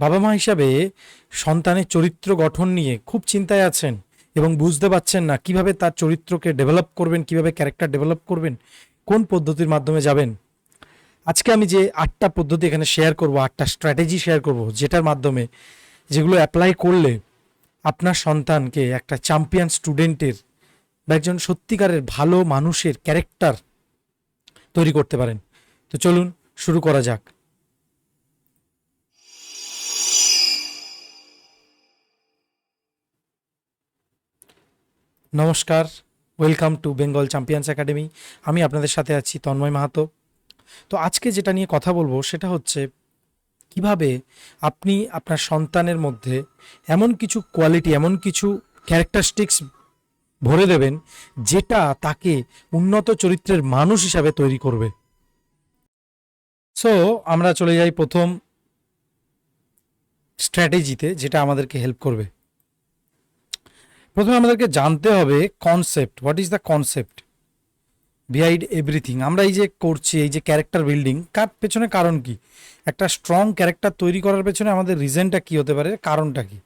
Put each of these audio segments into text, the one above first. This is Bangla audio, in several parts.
বাবা মা হিসাবে সন্তানের চরিত্র গঠন নিয়ে খুব চিন্তায় আছেন এবং বুঝতে পারছেন না কীভাবে তার চরিত্রকে ডেভেলপ করবেন, কীভাবে ক্যারেক্টার ডেভেলপ করবেন, কোন পদ্ধতির মাধ্যমে যাবেন। আজকে আমি যে আটটা পদ্ধতি এখানে শেয়ার করব, আটটা স্ট্র্যাটেজি শেয়ার করব, যেটার মাধ্যমে যেগুলো অ্যাপ্লাই করলে আপনার সন্তানকে একটা চ্যাম্পিয়ন স্টুডেন্টের বা একজন সত্যিকারের ভালো মানুষের ক্যারেক্টার তৈরি করতে পারেন। তো চলুন শুরু করা যাক। নমস্কার welcome to Bengal champions academy আমি আপনাদের সাথে আছি তন্ময় মাহাতো। তো আজকে যেটা নিয়ে কথা বলব সেটা হচ্ছে, কীভাবে আপনি আপনার সন্তানের মধ্যে এমন কিছু কোয়ালিটি এমন কিছু ক্যারেক্টারিস্টিক্স ভরে দেবেন, যেটা তাকে উন্নত চরিত্রের মানুষ হিসাবে তৈরি করবে। সো আমরা চলে যাই প্রথম স্ট্র্যাটেজিতে যেটা আমাদেরকে হেল্প করবে। প্রথমে আমাদেরকে জানতে হবে concept what is the concept behind everything আমরা এই যে করছি, এই যে ক্যারেক্টার বিল্ডিং কার পেছনে কারণ কি? একটা স্ট্রং ক্যারেক্টার তৈরি করার পেছনে আমাদের রিজনটা কি হতে পারে, কারণটা কি?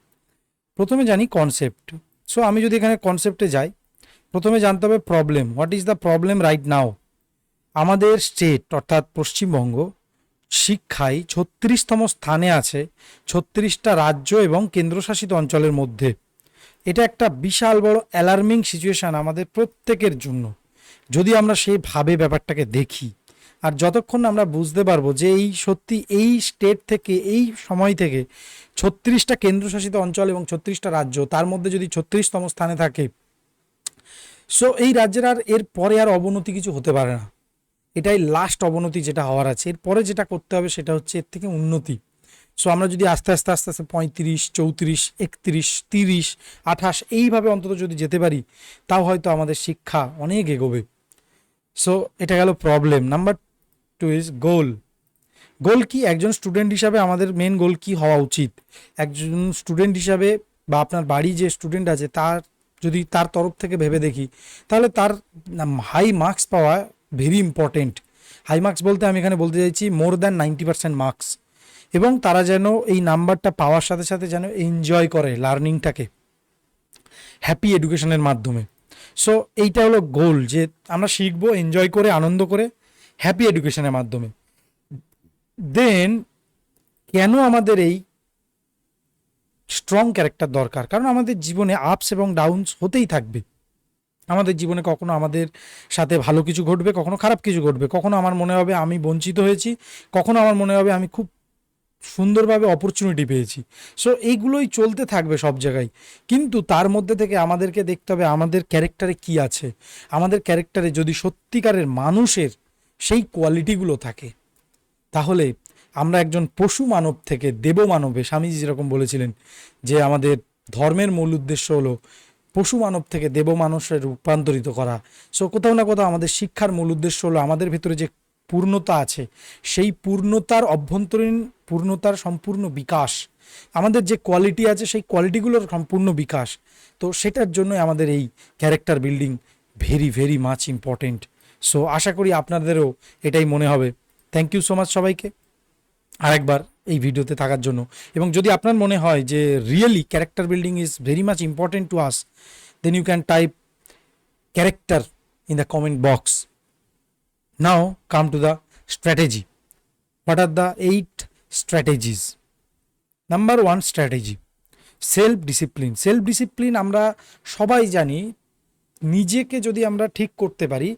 প্রথমে জানি কনসেপ্ট সো আমি যদি এখানে কনসেপ্টে যাই, প্রথমে জানতে হবে problem what is the problem right now আমাদের স্টেট অর্থাৎ পশ্চিমবঙ্গ, শিক্ষায় ছত্রিশতম স্থানে আছে ছত্রিশটা রাজ্য এবং কেন্দ্রশাসিত অঞ্চলের মধ্যে। এটা একটা বিশাল বড় অ্যালার্মিং সিচুয়েশান আমাদের প্রত্যেকের জন্য। যদি আমরা সেইভাবে ব্যাপারটাকে দেখি, আর যতক্ষণ আমরা বুঝতে পারব যে এই সত্যি এই স্টেট থেকে, এই সময় থেকে ছত্রিশটা কেন্দ্রশাসিত অঞ্চল এবং ছত্রিশটা রাজ্য, তার মধ্যে যদি ছত্রিশতম স্থানে থাকে সো এই রাজ্যের আর এর পরে আর অবনতি কিছু হতে পারে না। এটাই লাস্ট অবনতি যেটা হওয়ার আছে। এরপরে যেটা করতে হবে সেটা হচ্ছে এর থেকে উন্নতি। সো আমরা যদি আস্তে আস্তে আস্তে আস্তে পঁয়ত্রিশ, চৌত্রিশ, একত্রিশ, তিরিশ, আঠাশ এইভাবে অন্তত যদি যেতে পারি, তাও হয়তো আমাদের শিক্ষা অনেক এগোবে। সো এটা গেল problem number two is goal goal কি? একজন স্টুডেন্ট হিসাবে আমাদের মেন গোল কি হওয়া উচিত? একজন স্টুডেন্ট হিসাবে বা আপনার বাড়ি যে স্টুডেন্ট আছে, তার যদি তার তরফ থেকে ভেবে দেখি, তাহলে তার হাই মার্কস পাওয়া ভেরি ইম্পর্টেন্ট হাই মার্কস বলতে আমি এখানে বলতে চাইছি more than ninety percent marks এবং তারা যেন এই নাম্বারটা পাওয়ার সাথে সাথে যেন এনজয় করে লার্নিংটাকে হ্যাপি এডুকেশনের মাধ্যমে। সো এইটা হলো গোল যে আমরা শিখব এনজয় করে, আনন্দ করে হ্যাপি এডুকেশনের মাধ্যমে। দেন কেন আমাদের এই স্ট্রং ক্যারেক্টার দরকার? কারণ আমাদের জীবনে আপস এবং ডাউনস হতেই থাকবে। আমাদের জীবনে কখনো আমাদের সাথে ভালো কিছু ঘটবে, কখনো খারাপ কিছু ঘটবে। কখনো আমার মনে হবে আমি বঞ্চিত হয়েছি, কখনো আমার মনে হবে আমি খুব সুন্দরভাবে অপরচুনিটি পেয়েছি। সো এইগুলোই চলতে থাকবে সব জায়গায়। কিন্তু তার মধ্যে থেকে আমাদেরকে দেখতে হবে আমাদের ক্যারেক্টারে কি আছে। আমাদের ক্যারেক্টারে যদি সত্যিকারের মানুষের সেই কোয়ালিটিগুলো থাকে, তাহলে আমরা একজন পশু মানব থেকে দেব মানবে। স্বামীজি যেরকম বলেছিলেন যে, আমাদের ধর্মের মূল উদ্দেশ্য হলো পশু মানব থেকে দেব মানুষে রূপান্তরিত করা। সো কোথাও না কোথাও আমাদের শিক্ষার মূল উদ্দেশ্য হলো আমাদের ভেতরে যে পূর্ণতা আছে। সেই পূর্ণতার অভ্যন্তরীণ পূর্ণতার সম্পূর্ণ বিকাশ, আমাদের যে কোয়ালিটি আছে সেই কোয়ালিটিগুলোর সম্পূর্ণ বিকাশ, তো সেটার জন্য আমাদের এই character building very very much important so আশা করি আপনাদেরও এটাই মনে হবে। থ্যাংক ইউ সো মাচ সবাইকে আরেকবার এই ভিডিওতে থাকার জন্য। এবং যদি আপনার মনে হয় যে really character building is very much important to us then you can type character in the comment box now come to the strategy what are the eight strategies number one strategy self discipline self discipline আমরা সবাই জানি, নিজেকে যদি আমরা ঠিক করতে পারি,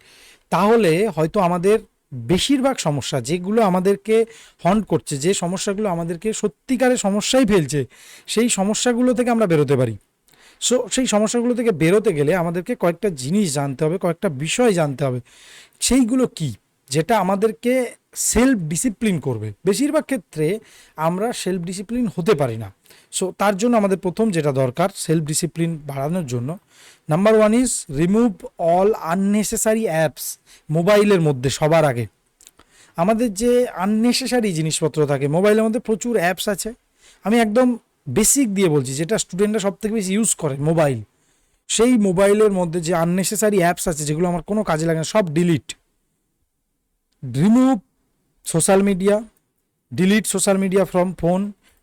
তাহলে হয়তো আমাদের বেশিরভাগ সমস্যা যেগুলো আমাদেরকে হন্ট করছে, যে সমস্যাগুলো আমাদেরকে সত্যিকারের সমস্যাই ফেলছে, সেই সমস্যাগুলো থেকে আমরা বেরোতে পারি। সো সেই সমস্যাগুলো থেকে বেরোতে গেলে আমাদেরকে কয়েকটা জিনিস জানতে হবে, কয়েকটা বিষয় জানতে হবে। সেইগুলো কি? যেটা আমাদেরকে সেলফ ডিসিপ্লিন করবে। বেশিরভাগ ক্ষেত্রে আমরা সেলফ ডিসিপ্লিন হতে পারি না। সো তার জন্য আমাদের প্রথম যেটা দরকার সেলফ ডিসিপ্লিন বাড়ানোর জন্য number one is remove all unnecessary apps মোবাইলের মধ্যে সবার আগে। আমাদের যে আননেসেসারি জিনিসপত্র থাকে, মোবাইলের মধ্যে প্রচুর অ্যাপস আছে। আমি একদম বেসিক দিয়ে বলছি, যেটা স্টুডেন্টরা সব থেকে বেশি ইউজ করে, মোবাইল। সেই মোবাইলের মধ্যে যে আননেসেসারি অ্যাপস আছে, যেগুলো আমার কোনো কাজে লাগে না, সব delete remove social media delete social media from phone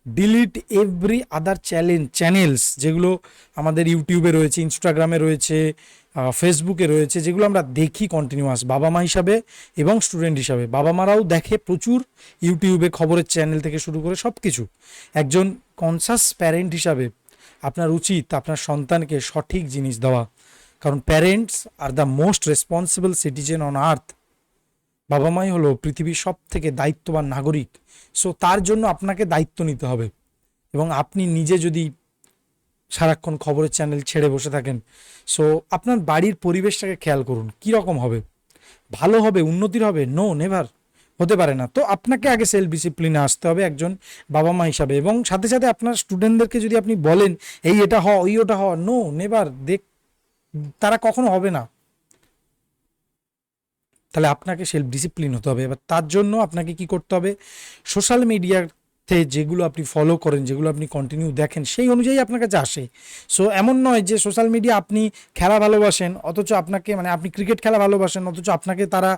delete every other challenge channels যেগুলো আমাদের ইউটিউবে রয়েছে ইনস্টাগ্রামে রয়েছে ফেসবুকে রয়েছে, যেগুলো আমরা দেখি কন্টিনিউয়াস বাবা মা হিসাবে এবং স্টুডেন্ট হিসাবে। বাবা মারাও দেখে প্রচুর ইউটিউবে খবরের চ্যানেল থেকে শুরু করে সব কিছু একজন কনসাস প্যারেন্ট হিসাবে আপনার উচিত আপনার সন্তানকে সঠিক জিনিস দেওয়া। কারণ parents are the most responsible citizen on earth বাবা মাই হলো পৃথিবীর সব থেকে দায়িত্ববান নাগরিক। সো তার জন্য আপনাকে দায়িত্ব নিতে হবে। এবং আপনি নিজে যদি সারাক্ষণ খবরের চ্যানেল ছেড়ে বসে থাকেন সো আপনার বাড়ির পরিবেশটাকে খেয়াল করুন, কী রকম হবে? ভালো হবে, উন্নতির হবে? নো নেভার হতে পারে না। তো আপনাকে আগে সেলফ ডিসিপ্লিনে আসতে হবে একজন বাবা মা হিসাবে। এবং সাথে সাথে আপনার স্টুডেন্টদেরকে যদি আপনি বলেন, এই এটা হ ওই ওটা হ নো নেভার দেখ, তারা কখনো হবে না। তাহলে আপনাকে সেলফ ডিসিপ্লিন হতে হবে। এবার তার জন্য আপনাকে কি করতে হবে? সোশ্যাল মিডিয়াতে যেগুলো আপনি ফলো করেন, যেগুলো আপনি কন্টিনিউ দেখেন, সেই অনুযায়ী আপনার কাছে আসে। সো এমন নয় যে সোশ্যাল মিডিয়া আপনি খেলা ভালোবাসেন, অথচ আপনাকে মানে আপনি ক্রিকেট খেলা ভালোবাসেন, অথচ আপনাকে তারা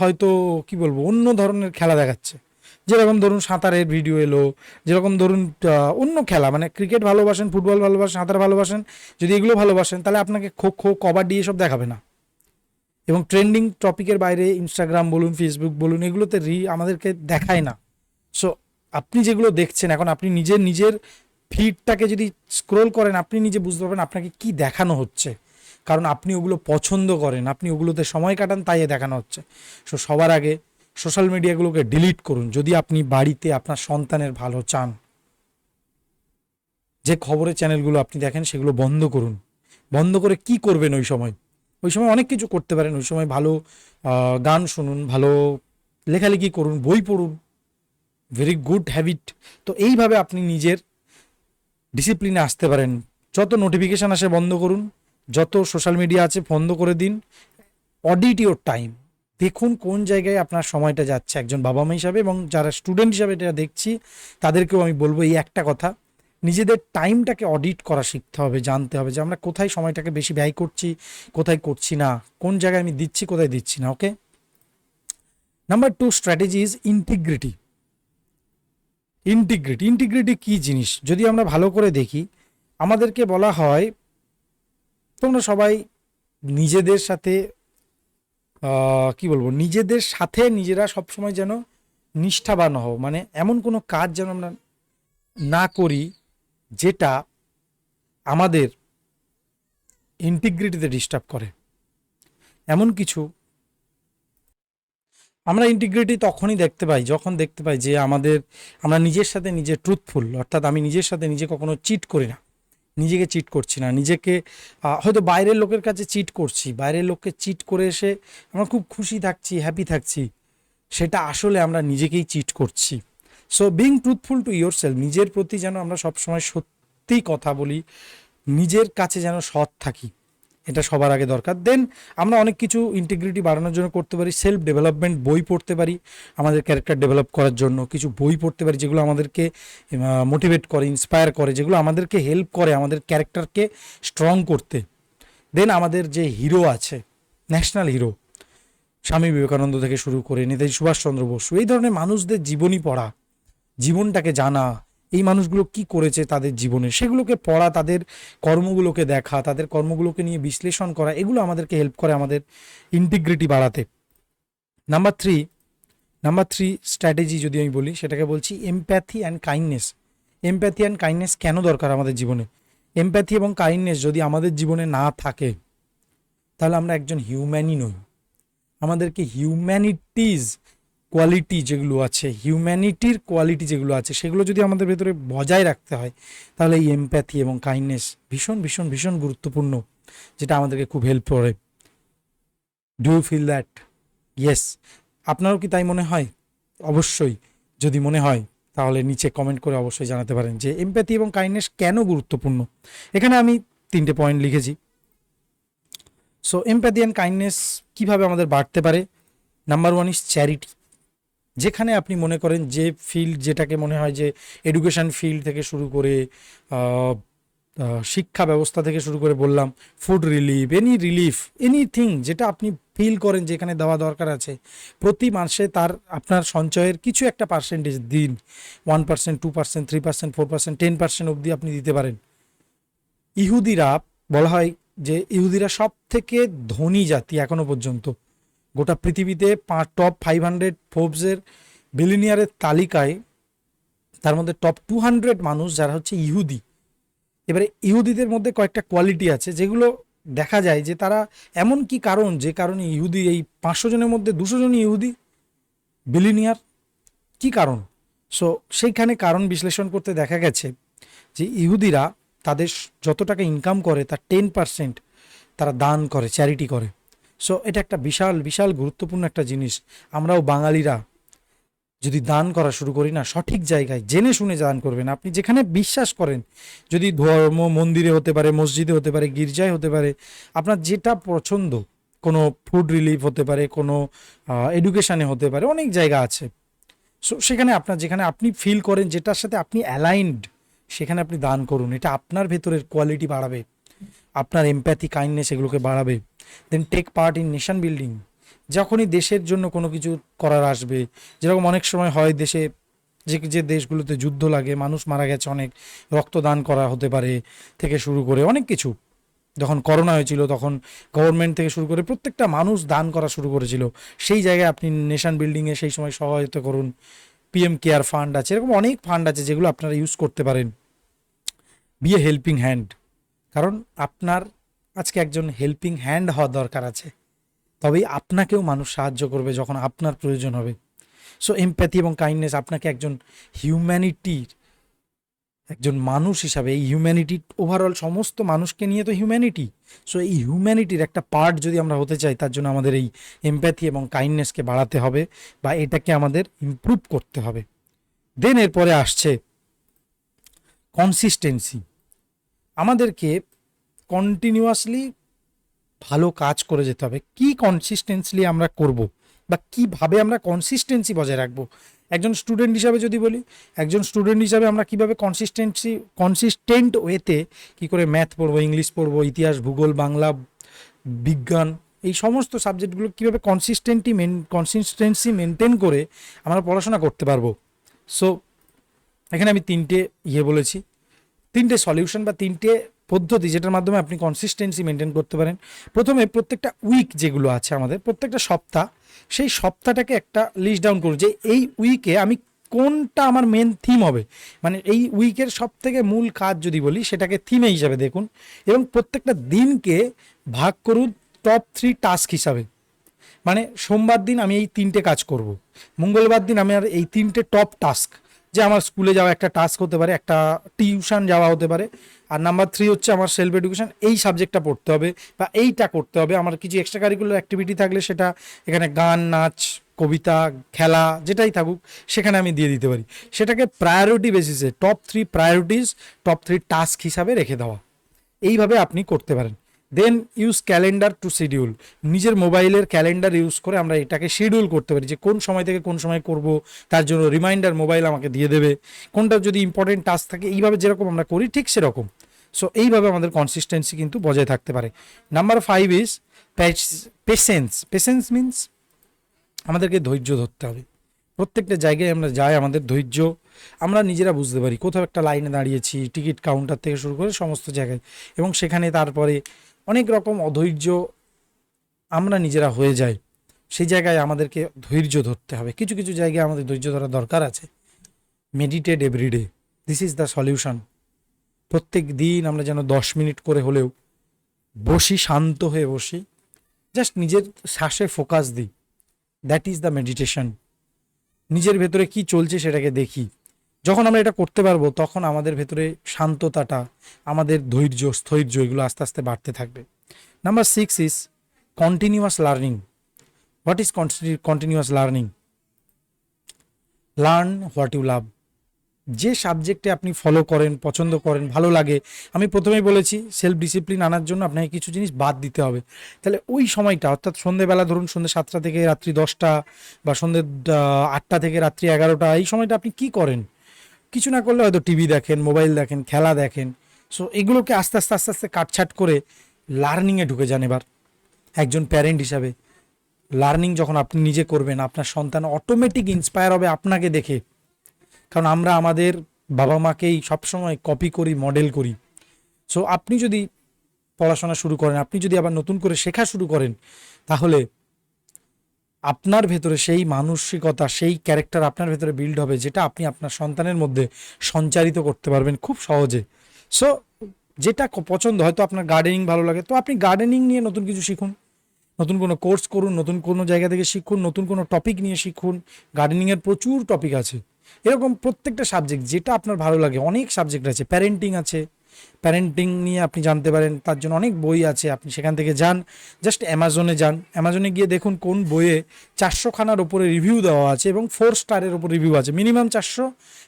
হয়তো কি বলব, অন্য ধরনের খেলা দেখাচ্ছে। যেরকম ধরুন সাঁতারের ভিডিও এলো, যেরকম ধরুন অন্য খেলা মানে ক্রিকেট ভালোবাসেন ফুটবল ভালোবাসেন, সাঁতার ভালোবাসেন, যদি এগুলো ভালোবাসেন, তাহলে আপনাকে খো খো কবাডি এসব দেখাবে না। এবং ট্রেন্ডিং টপিকের বাইরে ইনস্টাগ্রাম বলুন ফেসবুক বলুন, এগুলোতে রি আমাদেরকে দেখায় না। সো আপনি যেগুলো দেখছেন, এখন আপনি নিজের নিজের ফিডটাকে যদি স্ক্রোল করেন, আপনি নিজে বুঝতে পারবেন আপনাকে কি দেখানো হচ্ছে। কারণ আপনি ওগুলো পছন্দ করেন, আপনি ওগুলোতে সময় কাটান, তাই দেখানো হচ্ছে। সো সবার আগে সোশ্যাল মিডিয়াগুলোকে ডিলিট করুন, যদি আপনি বাড়িতে আপনার সন্তানের ভালো চান। যে খবরের চ্যানেলগুলো আপনি দেখেন, সেগুলো বন্ধ করুন। বন্ধ করে কি করবেন ওই সময়? ওই সময় অনেক কিছু করতে পারেন। ওই সময় ভালো গান শুনুন, ভালো লেখালেখি করুন, বই পড়ুন ভেরি গুড হ্যাবিট তো এইভাবে আপনি নিজের ডিসিপ্লিনে আসতে পারেন। যত নোটিফিকেশান আসে বন্ধ করুন, যত সোশ্যাল মিডিয়া আছে বন্ধ করে দিন। অডিট ইউর টাইম দেখুন কোন জায়গায় আপনার সময়টা যাচ্ছে। একজন বাবা মা হিসাবে এবং যারা স্টুডেন্ট হিসাবে এটা দেখছি, তাদেরকেও আমি বলব এই একটা কথা। নিজেদের টাইমটাকে অডিট করা শিখতে হবে, জানতে হবে যে আমরা কোথায় সময়টাকে বেশি ব্যয় করছি, কোথায় করছি না, কোন জায়গায় আমি দিচ্ছি, কোথায় দিচ্ছি না okay number two strategy is integrity integrity integrity কী জিনিস? যদি আমরা ভালো করে দেখি, আমাদেরকে বলা হয়, তোমরা সবাই নিজেদের সাথে কি বলব, নিজেদের সাথে নিজেরা সবসময় যেন নিষ্ঠাবান হও মানে এমন কোনো কাজ যেন আমরা না করি যেটা আমাদের ইন্টিগ্রিটিতে ডিস্টার্ব করে। এমন কিছু আমরা ইন্টিগ্রিটি তখনই দেখতে পাই, যখন দেখতে পাই যে আমাদের, আমরা নিজের সাথে নিজে ট্রুথফুল অর্থাৎ আমি নিজের সাথে নিজে কখনো চিট করি না। নিজেকে চিট করছি না, নিজেকে হয়তো বাইরের লোকের কাছে চিট করছি, বাইরের লোককে চিট করে এসে আমরা খুব খুশি থাকছি হ্যাপি থাকছি, সেটা আসলে আমরা নিজেকেই চিট করছি। So being truthful to yourself নিজের প্রতি যেন আমরা সবসময় সত্যিই কথা বলি, নিজের কাছে যেন সৎ থাকি, এটা সবার আগে দরকার। দেন আমরা অনেক কিছু ইন্টিগ্রিটি বাড়ানোর জন্য করতে পারি সেলফ ডেভেলপমেন্ট বই পড়তে পারি, আমাদের ক্যারেক্টার ডেভেলপ করার জন্য, কিছু বই পড়তে পারি, যেগুলো আমাদেরকে মোটিভেট করে ইন্সপায়ার করে, যেগুলো আমাদেরকে হেল্প করে, আমাদের ক্যারেক্টারকে স্ট্রং করতে। দেন আমাদের যে হিরো আছে ন্যাশনাল হিরো স্বামী বিবেকানন্দ থেকে শুরু করে, নেতাজি সুভাষচন্দ্র বসু, এই ধরনের মানুষদের জীবনী পড়া জীবনটাকে জানা, এই মানুষগুলো কি করেছে তাদের জীবনে? সেগুলোকে পড়া, তাদের কর্মগুলোকে দেখা, তাদের কর্মগুলোকে নিয়ে বিশ্লেষণ করা, এগুলো আমাদেরকে হেল্প করে আমাদের ইন্টিগ্রিটি বাড়াতে। Number three number three strategy যদি আমি বলি, সেটাকে বলছি empathy and kindness empathy and kindness কেন দরকার আমাদের জীবনে? এমপ্যাথি এবং কাইন্ডনেস যদি আমাদের জীবনে না থাকে, তাহলে আমরা একজন হিউম্যানই নই। আমাদেরকে হিউম্যানিটিজ কোয়ালিটি যেগুলো আছে হিউম্যানিটির কোয়ালিটি যেগুলো আছে, সেগুলো যদি আমাদের ভেতরে বজায় রাখতে হয়, তাহলে এই এমপ্যাথি এবং কাইন্ডনেস ভীষণ ভীষণ ভীষণ গুরুত্বপূর্ণ, যেটা আমাদেরকে খুব হেল্প করে। Do you feel that yes আপনারও কি তাই মনে হয়? অবশ্যই। যদি মনে হয়, তাহলে নিচে কমেন্ট করে অবশ্যই জানাতে পারেন যে এমপ্যাথি এবং কাইন্ডনেস কেন গুরুত্বপূর্ণ? এখানে আমি তিনটে পয়েন্ট লিখেছি। সো এমপ্যাথি অ্যান্ড কাইন্ডনেস কীভাবে আমাদের বাড়তে পারে? নাম্বার ওয়ান ইজ চ্যারিটি যেখানে আপনি মনে করেন যে ফিল্ড যেটাকে মনে হয় যে এডুকেশন ফিল্ড থেকে শুরু করে শিক্ষা ব্যবস্থা থেকে শুরু করে বললাম food relief any relief anything যেটা আপনি ফিল করেন যে এখানে দেওয়া দরকার আছে, প্রতি মাসে তার আপনার সঞ্চয়ের কিছু একটা পার্সেন্টেজ দিন one percent two percent three percent four percent ten percent অবধি আপনি দিতে পারেন। ইহুদিরা, বলা হয় যে ইহুদিরা সব থেকে ধনী জাতি এখনও পর্যন্ত। গোটা পৃথিবীতে পাঁচ টপ ফাইভ হান্ড্রেড ফোর্বসের বিলিনিয়ারের তালিকায় তার মধ্যে টপ টু হান্ড্রেড মানুষ যারা হচ্ছে ইহুদি। এবারে ইহুদিদের মধ্যে কয়েকটা কোয়ালিটি আছে, যেগুলো দেখা যায় যে তারা এমন কি কারণ, যে কারণে ইহুদি, এই পাঁচশো জনের মধ্যে দুশো জনই ইহুদি? বিলিনিয়ার কি কারণ? সো সেইখানে কারণ বিশ্লেষণ করতে দেখা গেছে যে ইহুদিরা তাদের যত টাকা ইনকাম করে, তার টেন পার্সেন্ট তারা দান করে চ্যারিটি করে। সো এটা একটা বিশাল বিশাল গুরুত্বপূর্ণ একটা জিনিস। আমরাও বাঙালিরা যদি দান করা শুরু করি না, সঠিক জায়গায় জেনে শুনে দান করবেন। আপনি যেখানে বিশ্বাস করেন, যদি ধর্ম, মন্দিরে হতে পারে, মসজিদে হতে পারে, গির্জায় হতে পারে, আপনার যেটা পছন্দ, কোনো ফুড রিলিফ হতে পারে, কোনো এডুকেশানে হতে পারে, অনেক জায়গা আছে। সো সেখানে আপনার, যেখানে আপনি ফিল করেন যেটার সাথে আপনি অ্যালাইনড সেখানে আপনি দান করুন। এটা আপনার ভেতরের কোয়ালিটি বাড়াবে। আপনার এমপ্যাথি কাইন্ডনেস এগুলোকে বাড়াবে। Then take part in nation building যখনই দেশের জন্য কোনো কিছু করার আসবে, যেরকম অনেক সময় হয় দেশে, যে যে দেশগুলোতে যুদ্ধ লাগে, মানুষ মারা গেছে অনেক, রক্তদান করা হতে পারে থেকে শুরু করে অনেক কিছু। যখন করোনা হয়েছিল, তখন গভর্নমেন্ট থেকে শুরু করে প্রত্যেকটা মানুষ দান করা শুরু করেছিল। সেই জায়গায় আপনি নেশন বিল্ডিংয়ে সেই সময় সহায়তা করুন। পিএম কেয়ার ফান্ড আছে, এরকম অনেক ফান্ড আছে যেগুলো আপনারা ইউজ করতে পারেন। বি এ হেল্পিং হ্যান্ড কারণ আপনার আজকে একজন হেল্পিং হ্যান্ড হওয়া দরকার আছে। তবেই আপনাকেও মানুষ সাহায্য করবে যখন আপনার প্রয়োজন হবে। সো এমপ্যাথি এবং কাইন্ডনেস আপনাকে একজন হিউম্যানিটির একজন মানুষ হিসাবে, এই হিউম্যানিটি ওভারঅল সমস্ত মানুষকে নিয়ে তো হিউম্যানিটি সো এই হিউম্যানিটির একটা পার্ট যদি আমরা হতে চাই, তার জন্য আমাদের এই এমপ্যাথি এবং কাইন্ডনেসকে বাড়াতে হবে বা এটাকে আমাদের ইমপ্রুভ করতে হবে। দেন এরপরে আসছে কনসিস্টেন্সি আমাদেরকে কন্টিনিউয়াসলি ভালো কাজ করে যেতে হবে। কি কনসিস্টেন্সলি আমরা করব বা কীভাবে আমরা কনসিস্টেন্সি বজায় রাখব? একজন স্টুডেন্ট হিসাবে যদি বলি, একজন স্টুডেন্ট হিসাবে আমরা কীভাবে কনসিস্টেন্সি কনসিস্টেন্ট ওয়েতে কি করে ম্যাথ পড়ব ইংলিশ পড়ব, ইতিহাস, ভূগোল, বাংলা, বিজ্ঞান, এই সমস্ত সাবজেক্টগুলো কীভাবে কনসিস্টেন্টি মেন কনসিস্টেন্সি মেনটেন করে আমরা পড়াশোনা করতে পারব? সো এখানে আমি তিনটে ইয়ে বলেছি। তিনটে সলিউশন বা তিনটে পদ্ধতি যেটার মাধ্যমে আপনি কনসিস্টেন্সি মেনটেন করতে পারেন। প্রথমে প্রত্যেকটা উইক যেগুলো আছে আমাদের, প্রত্যেকটা সপ্তাহ, সেই সপ্তাহটাকে একটা লিস্ট ডাউন করুন যে এই উইকে আমি কোনটা আমার মেন থিম হবে। মানে এই উইকের সব থেকে মূল কাজ যদি বলি, সেটাকে থিমে হিসাবে দেখুন এবং প্রত্যেকটা দিনকে ভাগ করুন টপ থ্রি টাস্ক হিসাবে। মানে সোমবার দিন আমি এই তিনটে কাজ করব, মঙ্গলবার দিন আমি আর এই তিনটে টপ টাস্ক যে আমার স্কুলে যাওয়া একটা টাস্ক হতে পারে, একটা টিউশন যাওয়া হতে পারে। আর নাম্বার থ্রি হচ্ছে আমার সেলফ এডুকেশন এই সাবজেক্টটা পড়তে হবে বা এইটা করতে হবে। আমার কিছু এক্সট্রা কারিকুলার অ্যাক্টিভিটি থাকলে সেটা এখানে গান, নাচ, কবিতা, খেলা, যেটাই থাকুক, সেখানে আমি দিয়ে দিতে পারি। সেটাকে প্রায়োরিটি বেসিসে top three priorities top three task হিসাবে রেখে দেওয়া। এইভাবে আপনি করতে পারেন। Then use calendar to schedule নিজের মোবাইলের ক্যালেন্ডার ইউজ করে আমরা এটাকে শিডিউল করতে পারি যে কোন সময় থেকে কোন সময় করব, তার জন্য রিমাইন্ডার মোবাইল আমাকে দিয়ে দেবে। কোনটা যদি ইম্পর্টেন্ট টাস্ক থাকে, এইভাবে যেরকম আমরা করি, ঠিক সেরকম। সো এইভাবে আমাদের কনসিস্টেন্সি কিন্তু বজায় থাকতে পারে। Number five is patience patience means আমাদেরকে ধৈর্য ধরতে হবে। প্রত্যেকটা জায়গায় আমরা যাই, আমাদের ধৈর্য, আমরা নিজেরা বুঝতে পারি। কোথাও একটা লাইনে দাঁড়িয়েছি টিকিট কাউন্টার থেকে শুরু করে সমস্ত জায়গায়। এবং সেখানে তারপরে অনেক রকম অধৈর্য আমরা নিজেরা হয়ে যাই। সেই জায়গায় আমাদেরকে ধৈর্য ধরতে হবে। কিছু কিছু জায়গায় আমাদের ধৈর্য ধরা দরকার আছে। Meditate everyday this is the solution প্রত্যেক দিন আমরা যেন দশ মিনিট করে হলেও বসি, শান্ত হয়ে বসি। জাস্ট নিজের শ্বাসে ফোকাস দিই। দ্যাট ইজ দ্য মেডিটেশন নিজের ভেতরে কি চলছে সেটাকে দেখি। যখন আমরা এটা করতে পারব, তখন আমাদের ভেতরে শান্ততাটা, আমাদের ধৈর্য, স্থৈর্য এগুলো আস্তে আস্তে বাড়তে থাকবে। Number six is continuous learning what is continuous learning learn what you love যে সাবজেক্টে আপনি ফলো করেন, পছন্দ করেন, ভালো লাগে, আমি প্রথমেই বলেছি সেলফ ডিসিপ্লিন আনার জন্য আপনাকে কিছু জিনিস বাদ দিতে হবে। তাহলে ওই সময়টা, অর্থাৎ সন্ধেবেলা ধরুন সন্ধ্যে সাতটা থেকে রাত্রি দশটা বা সন্ধ্যে আটটা থেকে রাত্রি এগারোটা, এই সময়টা আপনি কি করেন? কিছু না করলে হয়তো টিভি দেখেন, মোবাইল দেখেন, খেলা দেখেন। সো এগুলোকে আস্তে আস্তে আস্তে আস্তে কাটছাট করে লার্নিংয়ে ঢুকে যান এবার। একজন প্যারেন্ট হিসাবে। লার্নিং যখন আপনি নিজে করবেন, আপনার সন্তান অটোমেটিক ইন্সপায়ার হবে আপনাকে দেখে। কারণ আমরা আমাদের বাবা মাকেই সবসময় কপি করি মডেল করি। সো আপনি যদি পড়াশোনা শুরু করেন, আপনি যদি আবার নতুন করে শেখা শুরু করেন, তাহলে আপনার ভেতরে সেই মানসিকতা, সেই ক্যারেক্টার আপনার ভেতরে বিল্ড হবে, যেটা আপনি আপনার সন্তানের মধ্যে সঞ্চারিত করতে পারবেন খুব সহজে। সো যেটা পছন্দ, হয়তো আপনার গার্ডেনিং ভালো লাগে, তো আপনি গার্ডেনিং নিয়ে নতুন কিছু শিখুন। নতুন কোনো কোর্স করুন, নতুন কোনো জায়গা থেকে শিখুন, নতুন কোনো টপিক নিয়ে শিখুন। গার্ডেনিংয়ের প্রচুর টপিক আছে। এরকম প্রত্যেকটা সাবজেক্ট যেটা আপনার ভালো লাগে, অনেক সাবজেক্ট আছে প্যারেন্টিং আছে প্যারেন্টিং নিয়ে আপনি জানতে পারেন, তার জন্য অনেক বই আছে, আপনি সেখান থেকে যান। জাস্ট অ্যামাজনে যান। অ্যামাজনে গিয়ে দেখুন কোন বইয়ে চারশো খানার ওপরে রিভিউ দেওয়া আছে এবং ফোর স্টারের ওপর রিভিউ আছে, মিনিমাম চারশো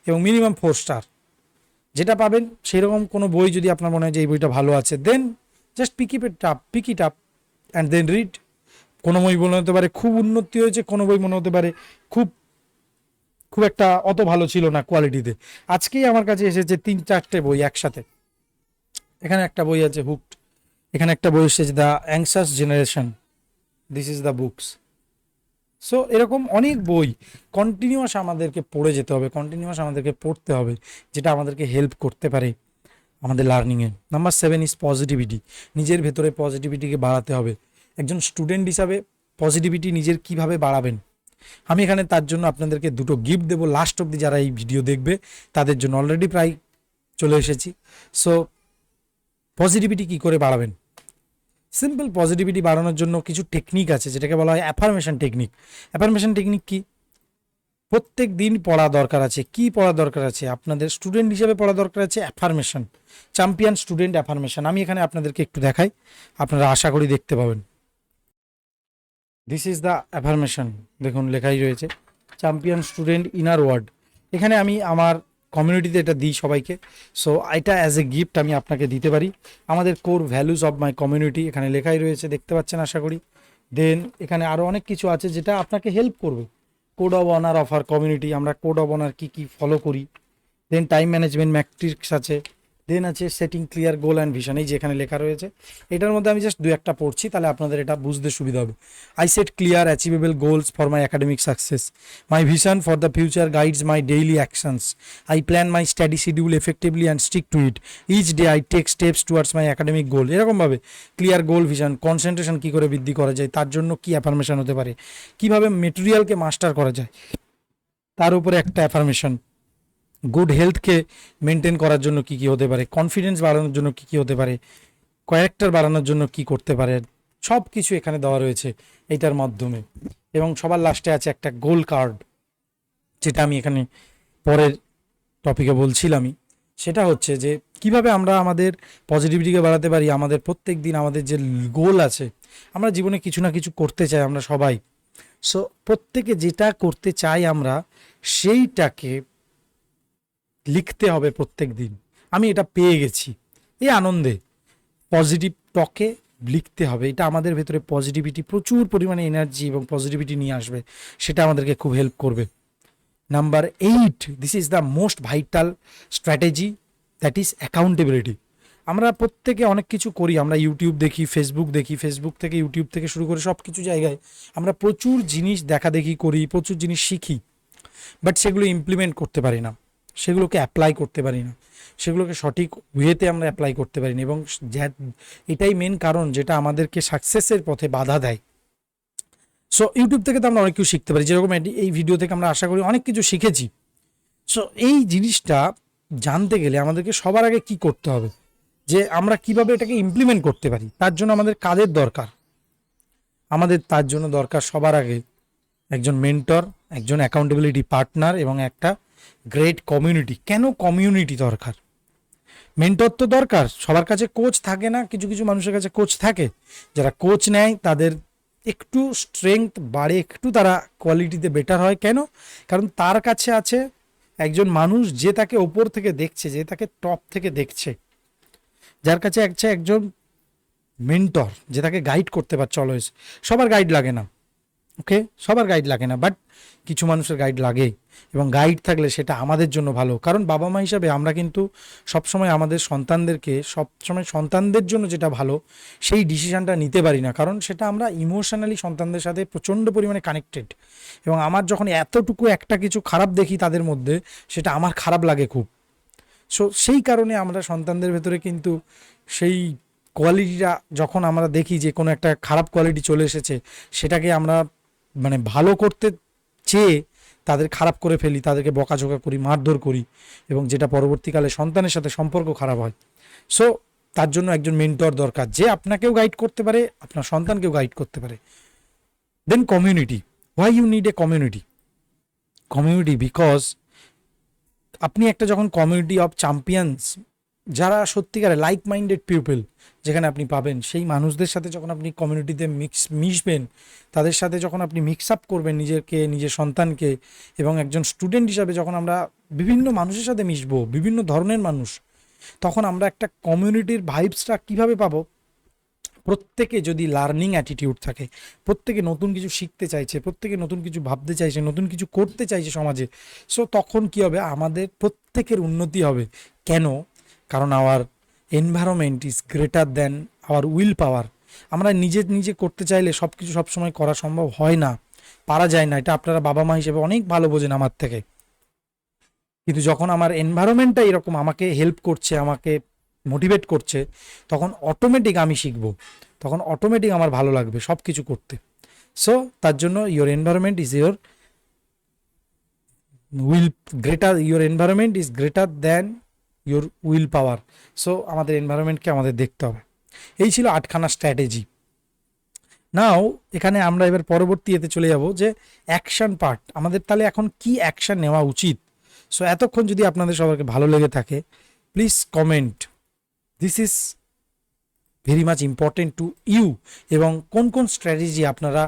এবং মিনিমাম ফোর স্টার যেটা পাবেন, সেরকম কোনো বই যদি আপনার মনে হয় যে এই বইটা ভালো আছে then just pick up it up pick it up and then read কোনো বই মনে হতে পারে খুব উন্নতি হয়েছে, কোনো বই মনে হতে পারে খুব খুব একটা অত ভালো ছিল না কোয়ালিটিতে আজকেই আমার কাছে এসেছে তিন চারটে বই একসাথে। এখানে একটা বই আছে হুকড এখানে একটা বই এসেছে the anxious generation this is the books so এরকম অনেক বই কন্টিনিউয়াস আমাদেরকে পড়ে যেতে হবে কন্টিনিউয়াস আমাদেরকে পড়তে হবে, যেটা আমাদেরকে হেল্প করতে পারে আমাদের লার্নিংয়ে নাম্বার সেভেন ইজ পজিটিভিটি নিজের ভেতরে পজিটিভিটিকে বাড়াতে হবে। একজন স্টুডেন্ট হিসাবে পজিটিভিটি নিজের কীভাবে বাড়াবেন? আমি এখানে তার জন্য আপনাদেরকে দুটো গিফট দেবো। লাস্ট অব্দি যারা এই ভিডিও দেখবে, তাদের জন্য অলরেডি প্রায় চলে এসেছি। সো পজিটিভিটি কি করে বাড়াবেন? সিম্পল পজিটিভিটি বাড়ানোর জন্য কিছু টেকনিক আছে, যেটাকে বলা হয় অ্যাফার্মেশন টেকনিক অ্যাফার্মেশন টেকনিক কি? প্রত্যেক দিন পড়া দরকার আছে। কি পড়া দরকার আছে? আপনাদের স্টুডেন্ট হিসেবে পড়া দরকার আছে অ্যাফার্মেশন চ্যাম্পিয়ন স্টুডেন্ট অ্যাফার্মেশন আমি এখানে আপনাদেরকে একটু দেখাই। আপনারা আশা করি দেখতে পাবেন। দিস ইজ দ্য অ্যাফার্মেশন দেখুন, লেখাই রয়েছে। চ্যাম্পিয়ন স্টুডেন্ট ইনার ওয়ার্ড এখানে আমি আমার কমিউনিটিতে এটা দিই সবাইকে। সো এটা অ্যাজ এ গিফট আমি আপনাকে দিতে পারি। আমাদের core values of my community এখানে লেখাই রয়েছে, দেখতে পাচ্ছেন আশা করি। দেন এখানে আরও অনেক কিছু আছে যেটা আপনাকে হেল্প করবে। Code of honour of our community আমরা কোড অফ অনার কী কী ফলো করি। দেন টাইম ম্যানেজমেন্ট ম্যাট্রিক্স আছে। দেন আছে setting clear goal and vision এই যেখানে লেখা রয়েছে। এটার মধ্যে আমি জাস্ট দু একটা পড়ছি, তাহলে আপনাদের এটা বুঝতে সুবিধা হবে। I set clear achievable goals for my academic success my vision for the future guides my daily actions I plan my study schedule effectively and stick to it each day I take steps towards my academic goal এরকমভাবে ক্লিয়ার গোল ভিশন কনসেন্ট্রেশন কী করে বৃদ্ধি করা যায়, তার জন্য কী অ্যাফার্মেশন হতে পারে? কীভাবে মেটেরিয়ালকে মাস্টার করা যায়? তার উপরে একটা অ্যাফার্মেশন গুড হেলথকে মেনটেন করার জন্য কি কি হতে পারে কনফিডেন্স বাড়ানোর জন্য কি কি হতে পারে ক্যারেক্টার বাড়ানোর জন্য কি করতে পারে সব কিছু এখানে দেওয়া রয়েছে এইটার মাধ্যমে। এবং সবার লাস্টে আছে একটা গোল কার্ড যেটা আমি এখানে পরের টপিকে বলছিলামই। সেটা হচ্ছে যে, কীভাবে আমরা আমাদের পজিটিভিটিকে বাড়াতে পারি, আমাদের প্রত্যেক দিন আমাদের যে গোল আছে, আমরা জীবনে কিছু না কিছু করতে চাই আমরা সবাই। সো প্রত্যেকে যেটা করতে চাই আমরা, সেইটাকে লিখতে হবে প্রত্যেক দিন। আমি এটা পেয়ে গেছি। এই আনন্দে। পজিটিভ টকে লিখতে হবে। এটা আমাদের ভেতরে পজিটিভিটি প্রচুর পরিমাণে এনার্জি এবং পজিটিভিটি নিয়ে আসবে। সেটা আমাদেরকে খুব হেল্প করবে। Number eight this is the most vital strategy that is accountability আমরা প্রত্যেকে অনেক কিছু করি। আমরা ইউটিউব দেখি ফেসবুক দেখি ফেসবুক থেকে ইউটিউব থেকে শুরু করে সব কিছু জায়গায় আমরা প্রচুর জিনিস দেখা দেখি করি, প্রচুর জিনিস শিখি বাট সেগুলো ইমপ্লিমেন্ট করতে পারি না। সেগুলোকে অ্যাপ্লাই করতে পারি না। সেগুলোকে সঠিক ওয়েতে আমরা অ্যাপ্লাই করতে পারি না এবং এটাই মেন কারণ যেটা আমাদেরকে সাকসেসের পথে বাধা দেয়। সো ইউটিউব থেকে তো আমরা অনেক কিছু শিখতে পারি। যেরকম এই ভিডিও থেকে আমরা আশা করি অনেক কিছু শিখেছি। সো এই জিনিসটা জানতে গেলে আমাদেরকে সবার আগে কি করতে হবে? যে আমরা কীভাবে এটাকে ইমপ্লিমেন্ট করতে পারি? তার জন্য আমাদের কাদের দরকার। আমাদের তার জন্য দরকার সবার আগে একজন মেন্টর একজন অ্যাকাউন্টেবিলিটি পার্টনার এবং একটা গ্রেট কমিউনিটি কেন কমিউনিটি দরকার? মেন্টর তো দরকার। সবার কাছে কোচ থাকে না, কিছু কিছু মানুষের কাছে কোচ থাকে। যারা কোচ নেয়, তাদের একটু স্ট্রেংথ বাড়ে, একটু তারা কোয়ালিটিতে বেটার হয়। কেন? কারণ তার কাছে আছে একজন মানুষ যে তাকে ওপর থেকে দেখছে, যে তাকে টপ থেকে দেখছে। যার কাছে আছে একজন মেন্টর যে তাকে গাইড করতে পারছে অলওয়েজ সবার গাইড লাগে না। ওকে সবার গাইড লাগে না বাট কিছু মানুষের গাইড লাগে এবং গাইড থাকলে সেটা আমাদের জন্য ভালো। কারণ বাবা মা হিসাবে আমরা কিন্তু সবসময় আমাদের সন্তানদেরকে, সবসময় সন্তানদের জন্য যেটা ভালো, সেই ডিসিশানটা নিতে পারি না। কারণ সেটা আমরা ইমোশনালি সন্তানদের সাথে প্রচণ্ড পরিমাণে কানেক্টেড এবং আমার যখন এতটুকু একটা কিছু খারাপ দেখি তাদের মধ্যে, সেটা আমার খারাপ লাগে খুব। সো সেই কারণে আমরা সন্তানদের ভেতরে কিন্তু সেই কোয়ালিটিটা যখন আমরা দেখি যে কোনো একটা খারাপ কোয়ালিটি চলে এসেছে, সেটাকে আমরা মানে ভালো করতে চেয়ে তাদের খারাপ করে ফেলি, তাদেরকে বকাঝোকা করি, মারধর করি এবং যেটা পরবর্তীকালে সন্তানের সাথে সম্পর্ক খারাপ হয়। সো তার জন্য একজন মেন্টর দরকার। যে আপনাকেও গাইড করতে পারে, আপনার সন্তানকেও গাইড করতে পারে। Then community why you need a community community because আপনি একটা যখন কমিউনিটি অফ চ্যাম্পিয়ন্স যারা সত্যিকারে লাইক মাইন্ডেড পিপল যেখানে আপনি পাবেন, সেই মানুষদের সাথে যখন আপনি কমিউনিটিতে মিক্স মিশবেন, তাদের সাথে যখন আপনি মিক্স আপ করবেন নিজেকে, নিজের সন্তানকে এবং একজন স্টুডেন্ট হিসাবে যখন আমরা বিভিন্ন মানুষের সাথে মিশবো, বিভিন্ন ধরনের মানুষ, তখন আমরা একটা কমিউনিটির ভাইবসটা কীভাবে পাবো? প্রত্যেকে যদি লার্নিং অ্যাটিটিউড থাকে, প্রত্যেকে নতুন কিছু শিখতে চাইছে, প্রত্যেকে নতুন কিছু ভাবতে চাইছে, নতুন কিছু করতে চাইছে সমাজে সো তখন কি হবে? আমাদের প্রত্যেকের উন্নতি হবে। কেন? কারণ our environment is greater than our willpower আমরা নিজে নিজে করতে চাইলে সব কিছু সবসময় করা সম্ভব হয় না। পারা যায় না। এটা আপনারা বাবা মা হিসেবে অনেক ভালো বোঝেন আমার থেকে। কিন্তু যখন আমার এনভায়রনমেন্টটা এরকম আমাকে হেল্প করছে, আমাকে মোটিভেট করছে, তখন অটোমেটিক আমি শিখব। তখন অটোমেটিক আমার ভালো লাগবে সব কিছু করতে। সো তার জন্য your environment is your will greater your environment is greater than your willpower so আমাদের এনভায়রনমেন্টকে আমাদের দেখতে হবে। এই ছিল আটখানা স্ট্র্যাটেজি নাও এখানে আমরা এবার পরবর্তী এতে চলে যাব যে অ্যাকশন পার্ট আমাদের তাহলে এখন কি অ্যাকশন নেওয়া উচিত? সো এতক্ষণ যদি আপনাদের সবাইকে ভালো লেগে থাকে please comment this is very much important to you এবং কোন কোন স্ট্র্যাটেজি আপনারা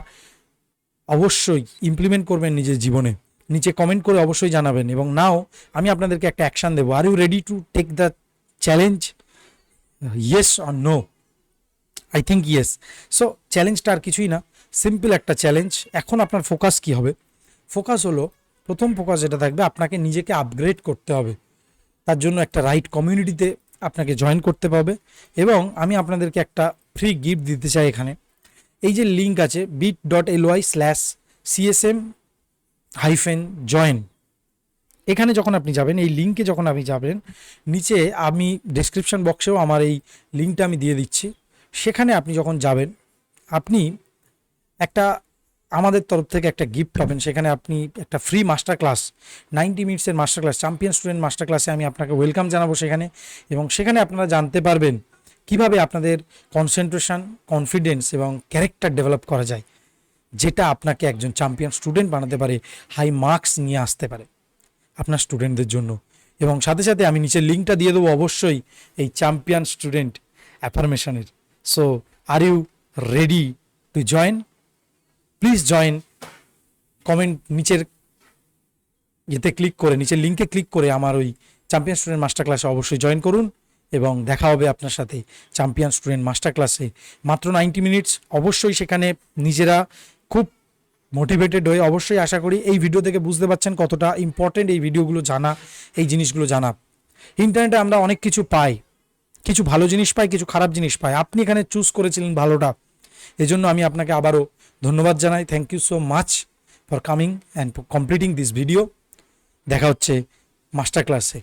অবশ্যই ইমপ্লিমেন্ট করবেন নিজের জীবনে। নিচে কমেন্ট করে অবশ্যই জানাবেন এবং নাও আমি আপনাদেরকে একটা অ্যাকশন দেবো। Are you ready to take the challenge yes or no I think yes so চ্যালেঞ্জটা আর কিছুই না। সিম্পল একটা চ্যালেঞ্জ এখন আপনার ফোকাস কি হবে? ফোকাস হলো, প্রথম ফোকাস যেটা থাকবে, আপনাকে নিজেকে আপগ্রেড করতে হবে। তার জন্য একটা রাইট কমিউনিটিতে আপনাকে জয়েন করতে পারবে এবং আমি আপনাদেরকে একটা ফ্রি গিফট দিতে চাই এখানে। এই যে লিঙ্ক আছে bit dot L Y slash CSM hyphen join এখানে যখন আপনি যাবেন, এই লিঙ্কে যখন আপনি যাবেন, নিচে আমি ডেসক্রিপশন বক্সেও আমার এই লিঙ্কটা আমি দিয়ে দিচ্ছি। সেখানে আপনি যখন যাবেন, আপনি একটা আমাদের তরফ থেকে একটা গিফট পাবেন। সেখানে আপনি একটা free master class ninety মিনিটসের master class champion student master ক্লাসে আমি আপনাকে ওয়েলকাম জানাব সেখানে। এবং সেখানে আপনারা জানতে পারবেন কীভাবে আপনাদের কনসেন্ট্রেশন কনফিডেন্স এবং ক্যারেক্টার ডেভেলপ করা যায়। যেটা আপনাকে একজন চ্যাম্পিয়ন স্টুডেন্ট বানাতে পারে হাই মার্কস নিয়ে আসতে পারে আপনার স্টুডেন্টদের জন্য। এবং সাথে সাথে আমি নিচের লিঙ্কটা দিয়ে দেবো অবশ্যই এই champion student অ্যাফার্মেশনের so are you ready to join please join comment নিচের ইয়েতে ক্লিক করে, নিচের লিঙ্কে ক্লিক করে আমার ওই চ্যাম্পিয়ন স্টুডেন্ট মাস্টার ক্লাসে অবশ্যই জয়েন করুন এবং দেখা হবে আপনার সাথে চ্যাম্পিয়ন স্টুডেন্ট মাস্টার ক্লাসে মাত্র নাইনটি মিনিটস অবশ্যই সেখানে নিজেরা খুব মোটিভেটেড হয়ে অবশ্যই আশা করি এই ভিডিও থেকে বুঝতে পারছেন কতটা ইম্পর্টেন্ট এই ভিডিওগুলো জানা, এই জিনিসগুলো জানা। ইন্টারনেটে আমরা অনেক কিছু পাই, কিছু ভালো জিনিস পাই, কিছু খারাপ জিনিস পাই। আপনি এখানে চুজ করেছিলেন ভালোটা। এজন্য আমি আপনাকে আবারও ধন্যবাদ জানাই। Thank you so much for coming and completing this video দেখা হচ্ছে মাস্টার ক্লাসে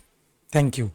থ্যাংক ইউ